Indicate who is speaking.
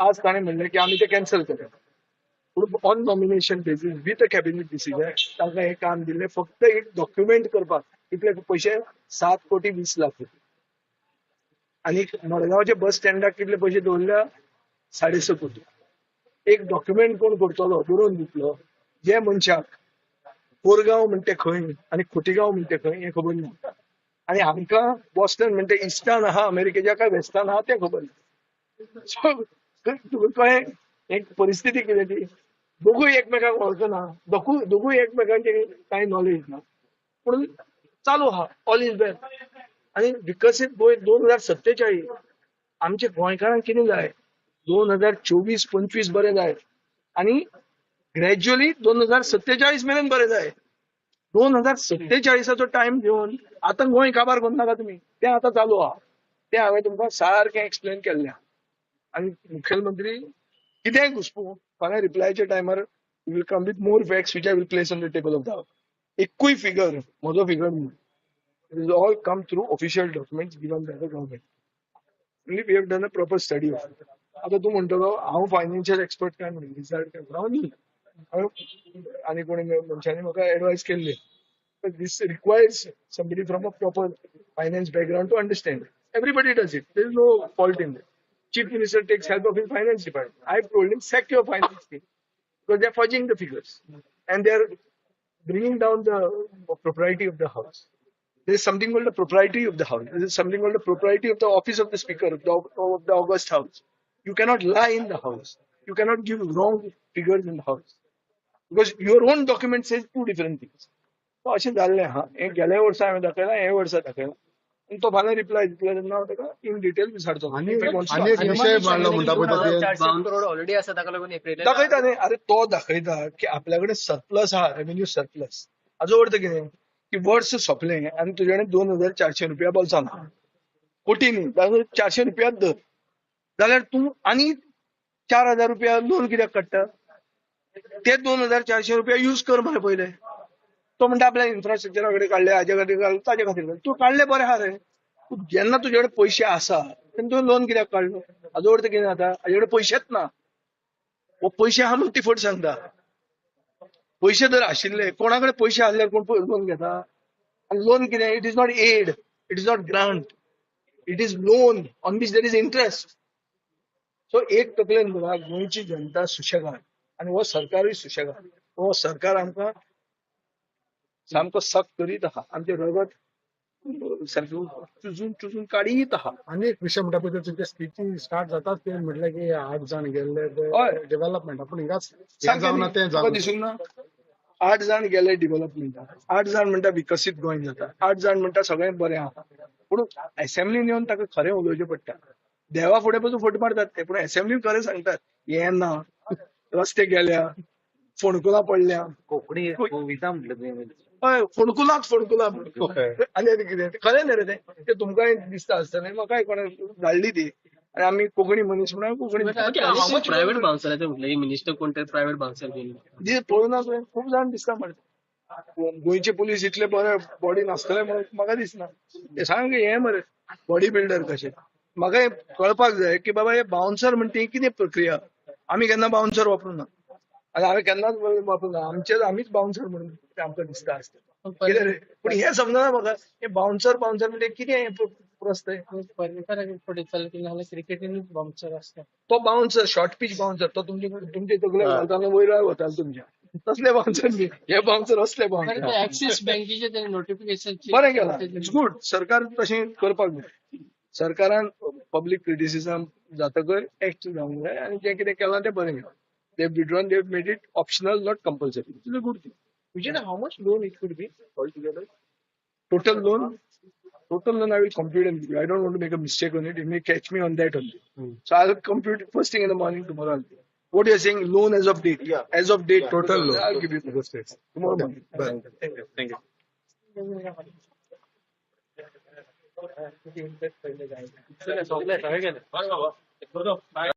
Speaker 1: आज ताणे म्हणलें की आमी ते कॅन्सल करप पूण on nomination basis with a cabinet decision तांकां हें काम दिल्लें फक्त एक डॉक्युमेंट करपाक कितले पयशे सात कोटी वीस लाख रुपया आनी मडगांवचे बस स्टँडाक कितले पयशे दवरल्या साडे स कोटी. एक डॉक्युमेंट कोण करतलो बरोवन दितलो जे मनशाक कोरगांव म्हणटे खंय आनी खोतीगांव म्हणटे खंय हें खबर ना आनी आमकां बॉस्टन म्हणटा इस्टान आहा अमेरिकेच्या काय वेस्टान आहा तें खबर ना सो तुका कळ्ळें एक परिस्थिती कितें ती दोगूय एकमेकांक वळखना दोगूय दोगूय एकमेकांचे कांय नॉलेज ना. पूण चालू आहा ऑल इज बेस्ट आनी विकसीत गोंय दोन हजार सत्तेचाळीस. आमच्या गोंयकारांक कितें जाय दोन हजार चोवीस पंचवीस बरें जाय आनी ग्रॅज्युअली दोन हजार सत्तेचाळीस मेरेन बरें जाय दोन हजार सत्तेचाळीसाचो टायम घेवन आतां गोंय काबार करून नाका तुमी तें आतां चालू आहा तें हांवें तुमकां सारकें एक्सप्लेन केल्लें आहा आनी मुखेलमंत्री कितेंय घुसपू. फाल्यां रिप्लायच्या टायमार will come with more facts which I will place on the table of the एकूय फिगर म्हजो फिगर न्हू. It is all come through official documents given by the government we have done a proper study of आता तू तूं म्हणटलो हांव financial expert काय म्हणून डिसायड काय? म्हणून हांव न्ही. हांवें आनी कोणी मनशांनी म्हाका एडवायस केल्ली this requires somebody from a proper finance background to understand. Everybody does it. There is no fault in that. Chief Minister takes help of his finance department. I've told him, sack your finance team. Because they're fudging the figures. And they're bringing down the propriety of the house. There is something called the propriety of the house. There is something called the propriety of the office of the speaker of the, of the August house. You cannot lie in the house. You cannot give wrong figures in the house. Because your own document says two different things. तो अशें जाल्लें आहा हें गेल्या वर्सा हांवें दाखयलां हे वर्सा दाखयलां आनी तो फाल्यां रिप्लाय दितलो तेन्ना हांव ताका इन डिटेल विचारतो.
Speaker 2: आनी
Speaker 1: If he wants to
Speaker 2: आनी एक
Speaker 1: ask.
Speaker 2: विशय मांडलो म्हणटा पळय तो ते-
Speaker 3: चारशे करोड ऑलरेडी आसा ताका लागून एप्रिल
Speaker 1: दाखयता न्ही. अरे तो दाखयता की आपल्या कडेन सरप्लस आहा रेव्हेन्यू सरप्लस हाजो अर्थ कितें की वर्स सोंपलें आनी तुजे कडेन दोन हजार चारशे रुपया बोल्सांत आहा कोटी न्ही? चारशे रुपया धर जाल्यार तूं आनी चार हजार रुपया लोन कित्याक काडटा ते दोन हजार चारशे रुपया यूज कर मरे पयले तो म्हणटा आपल्या इन्फ्रास्ट्रक्चरा कडेन काडले हाजे खातीर ताजे खातीर काडले तूं काडले बरें आहा रे. पूण जेन्ना तुजे कडेन पयशे आसा तेन्ना तुवें लोन कित्याक काडलो हाजो अर्थ कितें जाता हाजे कडेन पयशेच ना. वो पयशे आहा म्हणून ती सांगता. पयशे जर आशिल्ले कोणा कडेन पयशे आसल्यार कोण लोन घेता? आनी लोन कितें it is not aid it is not grant it is loan on which there is interest so एक तकलेन धरा गोंयची जनता सुशेगाद आनी हो सरकारूय सुशेगाद हो सरकार आमकां सामको सक्त करीत आहा. आमचें रगत सारकें चुचून चुचून काडीत आहा.
Speaker 2: आनी एक विशय म्हणटा पळय तो तुमच्या स्पीची स्टार्ट जाताच ते म्हटलें की आठ जाण गेल्ले
Speaker 1: हय.
Speaker 2: डेव्हलपमेंट आपण हिंगाच हें जावना. तें
Speaker 1: तुका
Speaker 2: जावना
Speaker 1: दिसूंक ना. आठ जाण गेले डेव्हलपमेंटाक आठ जाण म्हणटा विकसीत गोंय जाता आठ जाण म्हणटा सगळें बरें आहा पूण असेंब्लीन येवन ताका खरें उलोवचें पडटा देवा फुडें पसून फट मारतात ते पूण असेंब्लीन खरें सांगतात. हें ना. रस्ते गेल्या फोणकुलां पडल्या.
Speaker 3: कोंकणी कविता म्हटलं
Speaker 1: हय म्हणटा. आनी आनी कितें? तें खरें न्ही रे तें? तें तुमकांय दिसता आसतलें म्हाकाय कोणें धाडली ती? आनी आमी कोंकणी मनीस म्हणून कोंकणी
Speaker 3: प्रायव्हेट बाउन्सराचें म्हटलं. मिनिस्टर कोण तरी प्रायव्हेट
Speaker 1: जे पळोवना तुवें खूब जाण दिसता मरे गोंयचे पुलीस इतले बरे बॉडी नासतले म्हणून म्हाका दिसना ते सांग हे मरे बॉडी बिल्डर कशे म्हाका हे कळपाक जाय की बाबा हे बाउन्सर म्हणटा ही कितें प्रक्रिया? आमी केन्ना बाउन्सर वापरूना आनी हांवें केन्नाच वापरूना आमचे आमीच बाउन्सर म्हणून ते आमकां दिसता आसता पूण हे समजना म्हाका हे बाउन्सर बाउन्सर म्हणजे कितें हे
Speaker 3: क्रिकेटीन बाउन्सर असतात.
Speaker 1: तो बाउन्सर शॉर्ट पिच बाउन्सर तो तुमचे तुमचे तकले घालताना वयर वताल तुमच्या. तसले बाउन्सर न्ही हे बाउन्सर असले बाउन्सर
Speaker 3: ऍक्सिस बँकेचे ते नोटिफिकेशन
Speaker 1: बरें केलां इट्स गुड सरकार तशें करपाक जाय सरकारान पब्लीक क्रिटिसिजम जातकर एक्ट जावंक जाय आनी जें कितें केलां तें बरें केलां They've withdrawn, they've made it optional, not compulsory, which is a good thing. Vijay, how much loan it could be altogether? Total loan? Total loan I will compute and give you. I don't want to make a mistake on it. It may catch me on that only. Mm. So I'll compute it first thing in the morning tomorrow. What you're saying, loan as of date? Yeah. As of date. Yeah.
Speaker 2: Total loan.
Speaker 1: I'll give you the states. Tomorrow morning. Thank you. Thank you.
Speaker 3: Thank you.